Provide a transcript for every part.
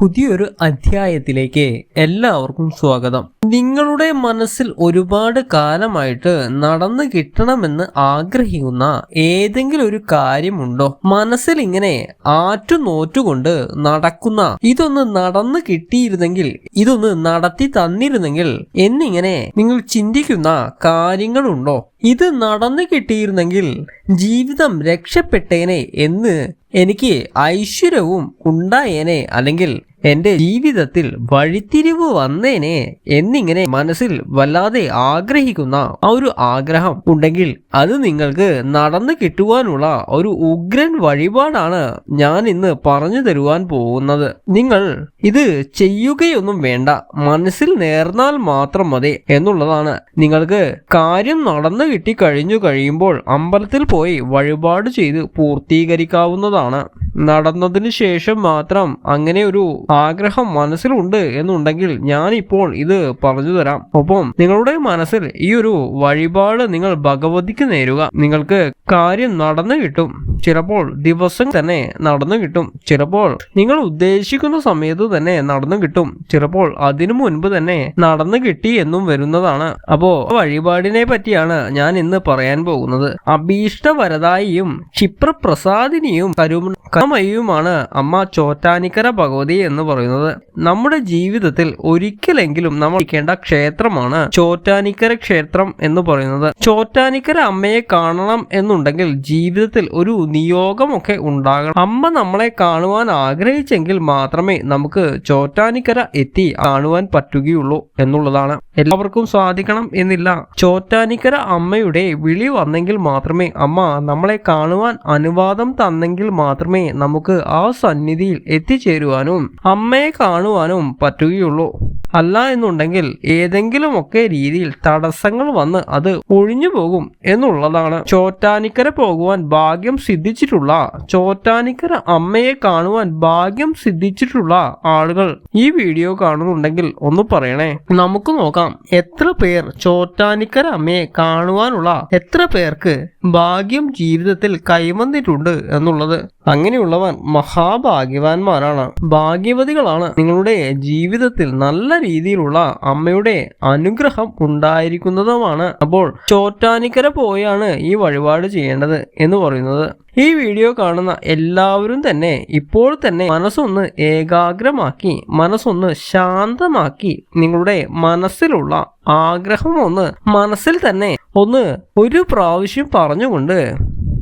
പുതിയൊരു അധ്യായത്തിലേക്ക് എല്ലാവർക്കും സ്വാഗതം. നിങ്ങളുടെ മനസ്സിൽ ഒരുപാട് കാലമായിട്ട് നടന്നു കിട്ടണമെന്ന് ആഗ്രഹിക്കുന്ന ഏതെങ്കിലും ഒരു കാര്യമുണ്ടോ? മനസ്സിൽ ഇങ്ങനെ ആറ്റുനോറ്റുകൊണ്ട് നടക്കുന്ന ഇതൊന്ന് നടന്നു കിട്ടിയിരുന്നെങ്കിൽ ഇതൊന്ന് നടത്തി തന്നിരുന്നെങ്കിൽ എന്നിങ്ങനെ നിങ്ങൾ ചിന്തിക്കുന്ന കാര്യങ്ങളുണ്ടോ? ഇത് നടന്നു കിട്ടിയിരുന്നെങ്കിൽ ജീവിതം രക്ഷപ്പെട്ടേനെ എന്ന് എനിക്ക് ഐശ്വര്യവും ഉണ്ടായേനെ അല്ലെങ്കിൽ എന്റെ ജീവിതത്തിൽ വഴിത്തിരിവ് വന്നേനെ എന്നിങ്ങനെ മനസ്സിൽ വല്ലാതെ ആഗ്രഹിക്കുന്ന ആ ഒരു ആഗ്രഹം ഉണ്ടെങ്കിൽ അത് നിങ്ങൾക്ക് നടന്നു കിട്ടുവാനുള്ള ഒരു ഉഗ്രൻ വഴിപാടാണ് ഞാൻ ഇന്ന് പറഞ്ഞു തരുവാൻ പോകുന്നത്. നിങ്ങൾ ഇത് ചെയ്യുകയൊന്നും വേണ്ട. മനസ്സിൽ നേർന്നാൽ മാത്രം മതി എന്നുള്ളതാണ്. നിങ്ങൾക്ക് കാര്യം നടന്നു കിട്ടി കഴിഞ്ഞു കഴിയുമ്പോൾ അമ്പലത്തിൽ പോയി വഴിപാട് ചെയ്ത് പൂർത്തീകരിക്കാവുന്നതാണ്. നടന്നതിന് ശേഷം മാത്രം അങ്ങനെ ഒരു ആഗ്രഹം മനസ്സിലുണ്ട് എന്നുണ്ടെങ്കിൽ ഞാൻ ഇപ്പോൾ ഇത് പറഞ്ഞു തരാം. ഒപ്പം നിങ്ങളുടെ മനസ്സിൽ ഈ ഒരു വഴിപാട് നിങ്ങൾ ഭഗവതിക്ക് നേരുക. നിങ്ങൾക്ക് കാര്യം നടന്നു കിട്ടും. ചിലപ്പോൾ ദിവസം തന്നെ നടന്നു കിട്ടും. ചിലപ്പോൾ നിങ്ങൾ ഉദ്ദേശിക്കുന്ന സമയത്ത് തന്നെ നടന്നു കിട്ടും. ചിലപ്പോൾ അതിനു മുൻപ് തന്നെ നടന്നു കിട്ടി എന്നും വരുന്നതാണ്. അപ്പോ വഴിപാടിനെ പറ്റിയാണ് ഞാൻ ഇന്ന് പറയാൻ പോകുന്നത്. അഭീഷ്ടവരതായിയും ക്ഷിപ്രപ്രസാദിനിയും കരുമ കമയുമാണ് അമ്മ ചോറ്റാനിക്കര ഭഗവതി എന്ന് പറയുന്നത്. നമ്മുടെ ജീവിതത്തിൽ ഒരിക്കലെങ്കിലും നമ്മൾ ഇരിക്കേണ്ട ക്ഷേത്രമാണ് ചോറ്റാനിക്കര ക്ഷേത്രം എന്ന് പറയുന്നത്. ചോറ്റാനിക്കര അമ്മയെ കാണണം എന്നുണ്ടെങ്കിൽ ജീവിതത്തിൽ ഒരു നിയോഗമൊക്കെ ഉണ്ടാകണം. അമ്മ നമ്മളെ കാണുവാൻ ആഗ്രഹിച്ചെങ്കിൽ മാത്രമേ നമുക്ക് ചോറ്റാനിക്കര എത്തി കാണുവാൻ പറ്റുകയുള്ളൂ എന്നുള്ളതാണ്. എല്ലാവർക്കും സാധിക്കണം എന്നില്ല. ചോറ്റാനിക്കര അമ്മയുടെ വിളി വന്നെങ്കിൽ മാത്രമേ അമ്മ നമ്മളെ കാണുവാൻ അനുവാദം തന്നെങ്കിൽ മാത്രമേ നമുക്ക് ആ സന്നിധിയിൽ എത്തിച്ചേരുവാനും അമ്മയെ കാണുവാനും പറ്റുകയുള്ളൂ. അല്ല എന്നുണ്ടെങ്കിൽ ഏതെങ്കിലുമൊക്കെ രീതിയിൽ തടസ്സങ്ങൾ വന്ന് അത് ഒഴിഞ്ഞു പോകും എന്നുള്ളതാണ്. ചോറ്റാനിക്കര പോകുവാൻ ഭാഗ്യം സിദ്ധിച്ചിട്ടുള്ള ചോറ്റാനിക്കര അമ്മയെ കാണുവാൻ ഭാഗ്യം സിദ്ധിച്ചിട്ടുള്ള ആളുകൾ ഈ വീഡിയോ കാണുന്നുണ്ടെങ്കിൽ ഒന്ന് പറയണേ. നമുക്ക് നോക്കാം എത്ര പേർ ചോറ്റാനിക്കര അമ്മയെ കാണുവാനുള്ള എത്ര പേർക്ക് ഭാഗ്യം ജീവിതത്തിൽ കൈവന്നിട്ടുണ്ട് എന്നുള്ളത്. അങ്ങനെയുള്ളവർ മഹാഭാഗ്യവാന്മാരാണ്. ഭാഗ്യവതികളാണ് നിങ്ങളുടെ ജീവിതത്തിൽ നല്ല രീതിയിലുള്ള അമ്മയുടെ അനുഗ്രഹം ഉണ്ടായിരിക്കുന്നതുമാണ്. അപ്പോൾ ചോറ്റാനിക്കര പോയാണ് ഈ വഴിപാട് ചെയ്യേണ്ടത് എന്ന് പറയുന്നത്. ഈ വീഡിയോ കാണുന്ന എല്ലാവരും തന്നെ ഇപ്പോൾ തന്നെ മനസ്സൊന്ന് ഏകാഗ്രമാക്കി മനസ്സൊന്ന് ശാന്തമാക്കി നിങ്ങളുടെ മനസ്സിലുള്ള ആഗ്രഹം ഒന്ന് മനസ്സിൽ തന്നെ ഒന്ന് ഒരു പ്രാവശ്യം പറഞ്ഞുകൊണ്ട്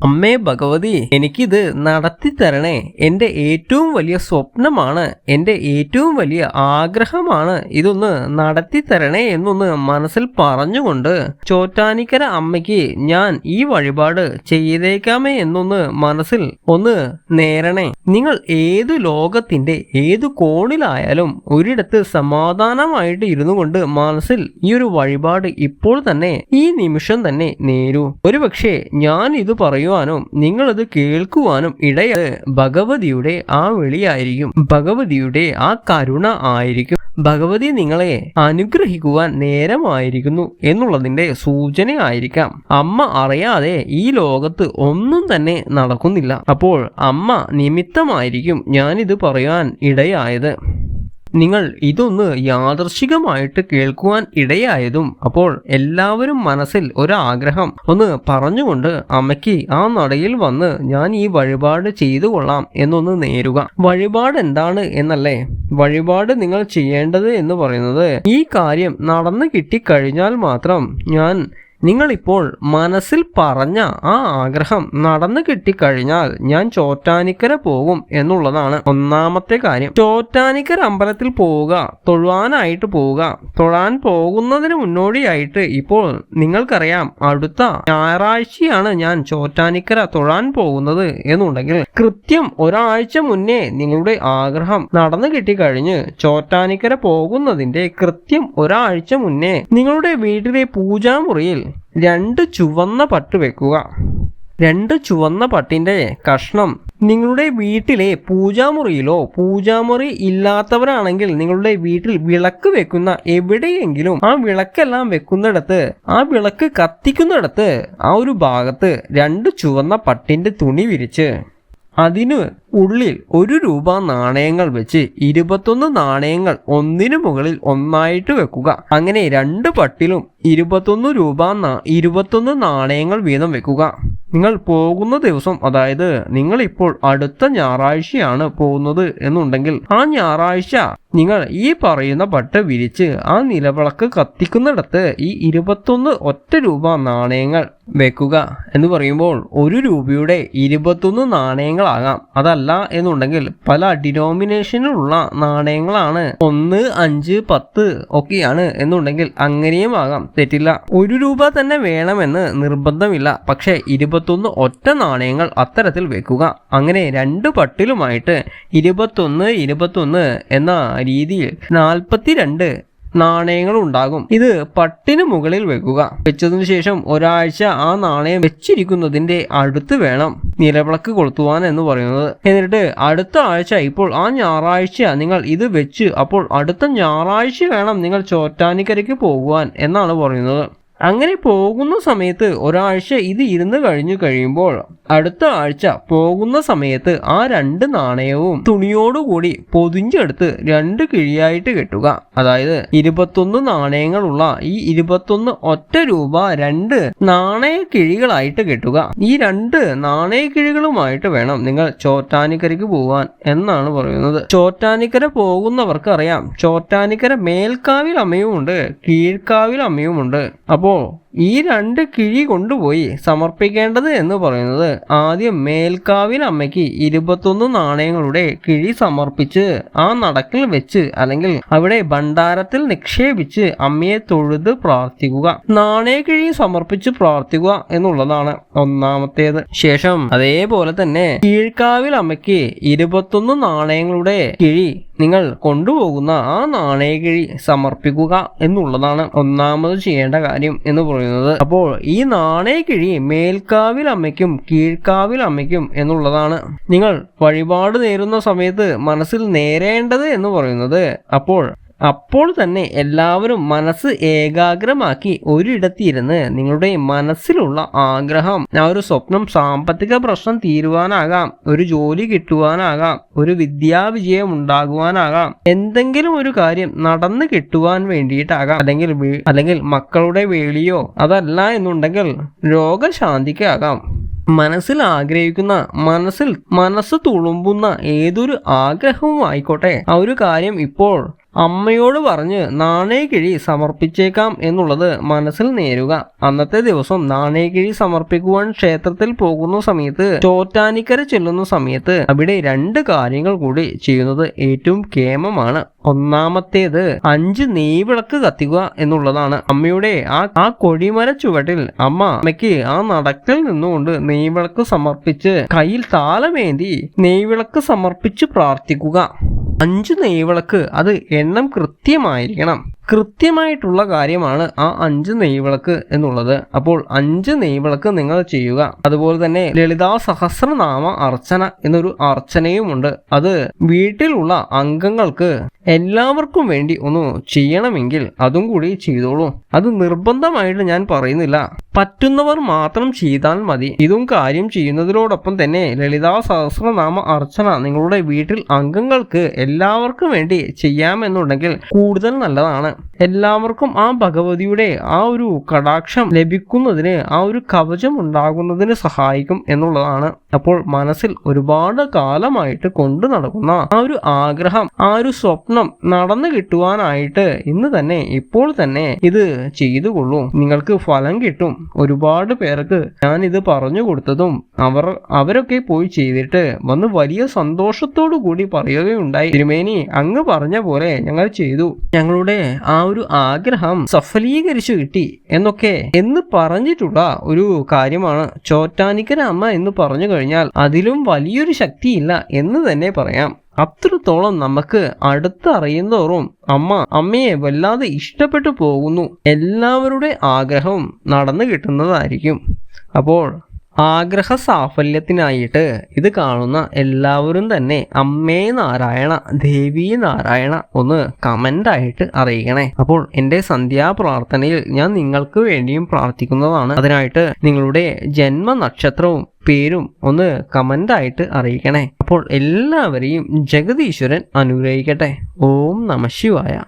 അമ്മേ ഭഗവതി എനിക്കിത് നടത്തി തരണേ എന്റെ ഏറ്റവും വലിയ സ്വപ്നമാണ് എന്റെ ഏറ്റവും വലിയ ആഗ്രഹമാണ് ഇതൊന്ന് നടത്തി തരണേ എന്നൊന്ന് മനസ്സിൽ പറഞ്ഞുകൊണ്ട് ചോറ്റാനിക്കര അമ്മയ്ക്ക് ഞാൻ ഈ വഴിപാട് ചെയ്തേക്കാമേ എന്നൊന്ന് മനസ്സിൽ ഒന്ന് നേരണേ. നിങ്ങൾ ഏതു ലോകത്തിന്റെ ഏതു കോണിലായാലും ഒരിടത്ത് സമാധാനമായിട്ട് ഇരുന്നു കൊണ്ട് മനസ്സിൽ ഈ ഒരു വഴിപാട് ഇപ്പോൾ തന്നെ ഈ നിമിഷം തന്നെ നേരൂ. ഒരുപക്ഷെ ഞാൻ ഇത് പറയുവാനും നിങ്ങളത് കേൾക്കുവാനും ഇടയത് ഭഗവതിയുടെ ആ വിളിയായിരിക്കും. ഭഗവതിയുടെ ആ കരുണ ആയിരിക്കും. ഭഗവതി നിങ്ങളെ അനുഗ്രഹിക്കുവാൻ നേരമായിരിക്കുന്നു എന്നുള്ളതിന്റെ സൂചനയായിരിക്കാം അമ്മ അറിയാതെ ഈ ലോകത്ത് ഒന്നും തന്നെ നടക്കുന്നില്ല. അപ്പോൾ അമ്മ നിമിത്തമായിരിക്കും ഞാനിത് പറയാൻ ഇടയായത്. നിങ്ങൾ ഇതൊന്ന് യാദർശികമായിട്ട് കേൾക്കുവാൻ ഇടയായതും അപ്പോൾ എല്ലാവരും മനസ്സിൽ ഒരാഗ്രഹം ഒന്ന് പറഞ്ഞുകൊണ്ട് അമ്മയ്ക്ക് ആ നടയിൽ വന്ന് ഞാൻ ഈ വഴിപാട് ചെയ്തു കൊള്ളാം എന്നൊന്ന് നേരുക. വഴിപാട് എന്താണ് എന്നല്ലേ? വഴിപാട് നിങ്ങൾ ചെയ്യേണ്ടത് എന്ന് പറയുന്നത് ഈ കാര്യം നടന്നു കിട്ടിക്കഴിഞ്ഞാൽ മാത്രം ഞാൻ നിങ്ങളിപ്പോൾ മനസ്സിൽ പറഞ്ഞ ആ ആഗ്രഹം നടന്നു കിട്ടിക്കഴിഞ്ഞാൽ ഞാൻ ചോറ്റാനിക്കര പോകും എന്നുള്ളതാണ് ഒന്നാമത്തെ കാര്യം. ചോറ്റാനിക്കര അമ്പലത്തിൽ പോവുക തൊഴുവാനായിട്ട് പോവുക തൊഴാൻ പോകുന്നതിന് മുന്നോടിയായിട്ട് ഇപ്പോൾ നിങ്ങൾക്കറിയാം അടുത്ത ഞായറാഴ്ചയാണ് ഞാൻ ചോറ്റാനിക്കര തൊഴാൻ പോകുന്നത് എന്നുണ്ടെങ്കിൽ കൃത്യം ഒരാഴ്ച മുന്നേ നിങ്ങളുടെ ആഗ്രഹം നടന്നു കിട്ടിക്കഴിഞ്ഞ് ചോറ്റാനിക്കര പോകുന്നതിന്റെ കൃത്യം ഒരാഴ്ച മുന്നേ നിങ്ങളുടെ വീട്ടിലെ പൂജാമുറിയിൽ രണ്ട് ചുവന്ന പട്ട് വെക്കുക. രണ്ട് ചുവന്ന പട്ടിന്റെ കഷ്ണം നിങ്ങളുടെ വീട്ടിലെ പൂജാമുറിയിലോ പൂജാമുറി ഇല്ലാത്തവരാണെങ്കിൽ നിങ്ങളുടെ വീട്ടിൽ വിളക്ക് വെക്കുന്ന എവിടെയെങ്കിലും ആ വിളക്കെല്ലാം വെക്കുന്നിടത്ത് ആ വിളക്ക് കത്തിക്കുന്നിടത്ത് ആ ഒരു ഭാഗത്ത് രണ്ട് ചുവന്ന പട്ടിന്റെ തുണി വിരിച്ച് അതിന് ഉള്ളിൽ ഒരു രൂപ നാണയങ്ങൾ വെച്ച് ഇരുപത്തൊന്ന് നാണയങ്ങൾ ഒന്നിനു മുകളിൽ ഒന്നായിട്ട് വെക്കുക. അങ്ങനെ രണ്ട് പട്ടിലും ഇരുപത്തൊന്ന് രൂപ ഇരുപത്തൊന്ന് നാണയങ്ങൾ വീതം വെക്കുക. നിങ്ങൾ പോകുന്ന ദിവസം അതായത് നിങ്ങൾ ഇപ്പോൾ അടുത്ത ഞായറാഴ്ചയാണ് പോകുന്നത് എന്നുണ്ടെങ്കിൽ ആ ഞായറാഴ്ച നിങ്ങൾ ഈ പറയുന്ന പട്ട് വിരിച്ച് ആ നിലവിളക്ക് കത്തിക്കുന്നിടത്ത് ഈ ഇരുപത്തൊന്ന് ഒറ്റ രൂപ നാണയങ്ങൾ വെക്കുക എന്ന് പറയുമ്പോൾ ഒരു രൂപയുടെ ഇരുപത്തൊന്ന് നാണയങ്ങളാകാം. അതല്ല എന്നുണ്ടെങ്കിൽ പല ഡിനോമിനേഷനിലുള്ള നാണയങ്ങളാണ്. ഒന്ന് അഞ്ച് പത്ത് ഒക്കെയാണ് എന്നുണ്ടെങ്കിൽ അങ്ങനെയും ആകാം. തെറ്റില്ല. ഒരു രൂപ തന്നെ വേണമെന്ന് നിർബന്ധമില്ല. പക്ഷേ ഇരുപത്തൊന്ന് ഒറ്റ നാണയങ്ങൾ അത്തരത്തിൽ വെക്കുക. അങ്ങനെ രണ്ട് പട്ടിലുമായിട്ട് ഇരുപത്തൊന്ന് ഇരുപത്തൊന്ന് എന്ന രീതിയിൽ നാൽപ്പത്തിരണ്ട് നാണയങ്ങൾ ഉണ്ടാകും ഇത് പട്ടിന് മുകളിൽ വെക്കുക. വെച്ചതിനു ശേഷം ഒരാഴ്ച ആ നാണയം വെച്ചിരിക്കുന്നതിന്റെ അടുത്ത് വേണം നിലവിളക്ക് കൊളുത്തുവാൻ എന്ന് പറയുന്നത്. എന്നിട്ട് അടുത്ത ആഴ്ച ഇപ്പോൾ ആ ഞായറാഴ്ച നിങ്ങൾ ഇത് വെച്ച് അപ്പോൾ അടുത്ത ഞായറാഴ്ച വേണം നിങ്ങൾ ചോറ്റാനിക്കരയ്ക്ക് പോകുവാൻ എന്നാണ് പറയുന്നത്. അങ്ങനെ പോകുന്ന സമയത്ത് ഒരാഴ്ച ഇത് ഇരുന്ന് കഴിഞ്ഞു കഴിയുമ്പോൾ അടുത്ത ആഴ്ച പോകുന്ന സമയത്ത് ആ രണ്ട് നാണയവും തുണിയോടുകൂടി പൊതിഞ്ഞെടുത്ത് രണ്ട് കിഴിയായിട്ട് കെട്ടുക. അതായത് ഇരുപത്തൊന്ന് നാണയങ്ങളുള്ള ഈ ഇരുപത്തൊന്ന് ഒറ്റ രൂപ രണ്ട് നാണയ കിഴികളായിട്ട് കെട്ടുക. ഈ രണ്ട് നാണയ കിഴികളുമായിട്ട് വേണം നിങ്ങൾ ചോറ്റാനിക്കരയ്ക്ക് പോകാൻ എന്നാണ് പറയുന്നത്. ചോറ്റാനിക്കര പോകുന്നവർക്ക് അറിയാം ചോറ്റാനിക്കര മേൽക്കാവിൽ അമ്മയുമുണ്ട് കീഴ്ക്കാവിൽ അമ്മയുമുണ്ട് അപ്പോൾ ഈ രണ്ട് കിഴി കൊണ്ടുപോയി സമർപ്പിക്കേണ്ടത് എന്ന് പറയുന്നത് ആദ്യം മേൽക്കാവിൽ അമ്മയ്ക്ക് ഇരുപത്തൊന്ന് നാണയങ്ങളുടെ കിഴി സമർപ്പിച്ച് ആ നടക്കിൽ വെച്ച് അല്ലെങ്കിൽ അവിടെ ഭണ്ഡാരത്തിൽ നിക്ഷേപിച്ച് അമ്മയെ തൊഴുത് പ്രാർത്ഥിക്കുക. നാണയക്കിഴി കിഴി സമർപ്പിച്ച് പ്രാർത്ഥിക്കുക എന്നുള്ളതാണ് ഒന്നാമത്തേത്. ശേഷം അതേപോലെ തന്നെ കീഴ്ക്കാവിൽ അമ്മയ്ക്ക് ഇരുപത്തൊന്ന് നാണയങ്ങളുടെ കിഴി നിങ്ങൾ കൊണ്ടുപോകുന്ന ആ നാണയകിഴി സമർപ്പിക്കുക എന്നുള്ളതാണ് ഒന്നാമത് ചെയ്യേണ്ട കാര്യം എന്ന് പറയുന്നത്. അപ്പോൾ ഈ നാണയകിഴി മേൽക്കാവിൽ അമ്മയ്ക്കും കീഴ്ക്കാവിൽ അമ്മയ്ക്കും എന്നുള്ളതാണ്. നിങ്ങൾ വഴിപാട് നേരുന്ന സമയത്ത് മനസ്സിൽ നേരേണ്ടത് എന്ന് പറയുന്നത് അപ്പോൾ അപ്പോൾ തന്നെ എല്ലാവരും മനസ്സ് ഏകാഗ്രമാക്കി ഒരിടത്തിരുന്ന് നിങ്ങളുടെ മനസ്സിലുള്ള ആഗ്രഹം ആ ഒരു സ്വപ്നം സാമ്പത്തിക പ്രശ്നം തീരുവാനാകാം ഒരു ജോലി കിട്ടുവാനാകാം ഒരു വിദ്യാവിജയം ഉണ്ടാകുവാനാകാം എന്തെങ്കിലും ഒരു കാര്യം നടന്നു കിട്ടുവാൻ വേണ്ടിയിട്ടാകാം. അല്ലെങ്കിൽ അല്ലെങ്കിൽ മക്കളുടെ വേളിയോ അതല്ല എന്നുണ്ടെങ്കിൽ രോഗശാന്തിക്കാകാം. മനസ്സിൽ ആഗ്രഹിക്കുന്ന മനസ്സിൽ മനസ്സ് തുളുമ്പുന്ന ഏതൊരു ആഗ്രഹവും ആയിക്കോട്ടെ. ആ ഒരു കാര്യം ഇപ്പോൾ അമ്മയോട് പറഞ്ഞ് നാണയക്കിഴി സമർപ്പിച്ചേക്കാം എന്നുള്ളത് മനസ്സിൽ നേരുക. അന്നത്തെ ദിവസം നാണയക്കിഴി സമർപ്പിക്കുവാൻ ക്ഷേത്രത്തിൽ പോകുന്ന സമയത്ത് ചോറ്റാനിക്കര ചെല്ലുന്ന സമയത്ത് അവിടെ രണ്ട് കാര്യങ്ങൾ കൂടി ചെയ്യുന്നത് ഏറ്റവും കേമമാണ്. ഒന്നാമത്തേത് അഞ്ച് നെയ്വിളക്ക് കത്തിക്കുക എന്നുള്ളതാണ്. അമ്മയുടെ ആ ആ കൊടിമര ചുവട്ടിൽ അമ്മ അമ്മയ്ക്ക് ആ നടക്കിൽ നിന്നുകൊണ്ട് നെയ്വിളക്ക് സമർപ്പിച്ച് കയ്യിൽ താലമേന്തി നെയ്വിളക്ക് സമർപ്പിച്ച് പ്രാർത്ഥിക്കുക. അഞ്ച് നെയ്വിളക്ക് അത് എണ്ണം കൃത്യമായിരിക്കണം. കൃത്യമായിട്ടുള്ള കാര്യമാണ് ആ അഞ്ച് നെയ്വിളക്ക് എന്നുള്ളത്. അപ്പോൾ അഞ്ച് നെയ്വിളക്ക് നിങ്ങൾ ചെയ്യുക. അതുപോലെ തന്നെ ലളിതാ സഹസ്രനാമ അർച്ചന എന്നൊരു അർച്ചനയുമുണ്ട്. അത് വീട്ടിലുള്ള അംഗങ്ങൾക്ക് എല്ലാവർക്കും വേണ്ടി ഒന്ന് ചെയ്യണമെങ്കിൽ അതും കൂടി ചെയ്തോളൂ. അത് നിർബന്ധമായിട്ട് ഞാൻ പറയുന്നില്ല. പറ്റുന്നവർ മാത്രം ചെയ്താൽ മതി. ഇതും കാര്യം ചെയ്യുന്നതിനോടൊപ്പം തന്നെ ലളിതാ സഹസ്രനാമ അർച്ചന നിങ്ങളുടെ വീട്ടിൽ അംഗങ്ങൾക്ക് എല്ലാവർക്കും വേണ്ടി ചെയ്യാമെന്നുണ്ടെങ്കിൽ കൂടുതൽ നല്ലതാണ്. എല്ലാവർക്കും ആ ഭഗവതിയുടെ ആ ഒരു കടാക്ഷം ലഭിക്കുന്നതിന് ആ ഒരു കവചം ഉണ്ടാകുന്നതിന് സഹായിക്കും എന്നുള്ളതാണ്. അപ്പോൾ മനസ്സിൽ ഒരുപാട് കാലമായിട്ട് കൊണ്ടു നടക്കുന്ന ആ ഒരു ആഗ്രഹം ആ ഒരു സ്വപ്നം നടന്നു കിട്ടുവാനായിട്ട് ഇന്ന് തന്നെ ഇപ്പോൾ തന്നെ ഇത് ചെയ്തുകൊള്ളൂ. നിങ്ങൾക്ക് ഫലം കിട്ടും. ഒരുപാട് പേർക്ക് ഞാൻ ഇത് പറഞ്ഞു കൊടുത്തതും അവർ അവരൊക്കെ പോയി ചെയ്തിട്ട് വന്ന് വലിയ സന്തോഷത്തോടു കൂടി പറയുകയുണ്ടായി. തിരുമേനി അങ്ങ് പറഞ്ഞ പോലെ ഞങ്ങൾ ചെയ്തു. ഞങ്ങളുടെ ആ ഒരു ആഗ്രഹം സഫലീകരിച്ചു കിട്ടി എന്നൊക്കെ എന്ന് പറഞ്ഞിട്ടുള്ള ഒരു കാര്യമാണ് ചോറ്റാനിക്കര അമ്മ എന്ന് പറഞ്ഞു കഴിഞ്ഞാൽ അതിലും വലിയൊരു ശക്തിയില്ല എന്ന് തന്നെ പറയാം. അത്രത്തോളം നമുക്ക് അടുത്തറിയുന്നതോറും അമ്മ അമ്മയെ വല്ലാതെ ഇഷ്ടപ്പെട്ടു പോകുന്നു. എല്ലാവരുടെ ആഗ്രഹവും നടന്നു കിട്ടുന്നതായിരിക്കും. അപ്പോൾ ആഗ്രഹ സാഫല്യത്തിനായിട്ട് ഇത് കാണുന്ന എല്ലാവരും തന്നെ അമ്മേ നാരായണ ദേവി നാരായണ ഒന്ന് കമന്റ് ആയിട്ട് അറിയിക്കണേ. അപ്പോൾ എന്റെ സന്ധ്യാപ്രാർത്ഥനയിൽ ഞാൻ നിങ്ങൾക്ക് വേണ്ടിയും പ്രാർത്ഥിക്കുന്നതാണ്. അതിനായിട്ട് നിങ്ങളുടെ ജന്മ നക്ഷത്രവും പേരും ഒന്ന് കമന്റ് ആയിട്ട് അറിയിക്കണേ. അപ്പോൾ എല്ലാവരെയും ജഗദീശ്വരൻ അനുഗ്രഹിക്കട്ടെ. ഓം നമ ശിവായ.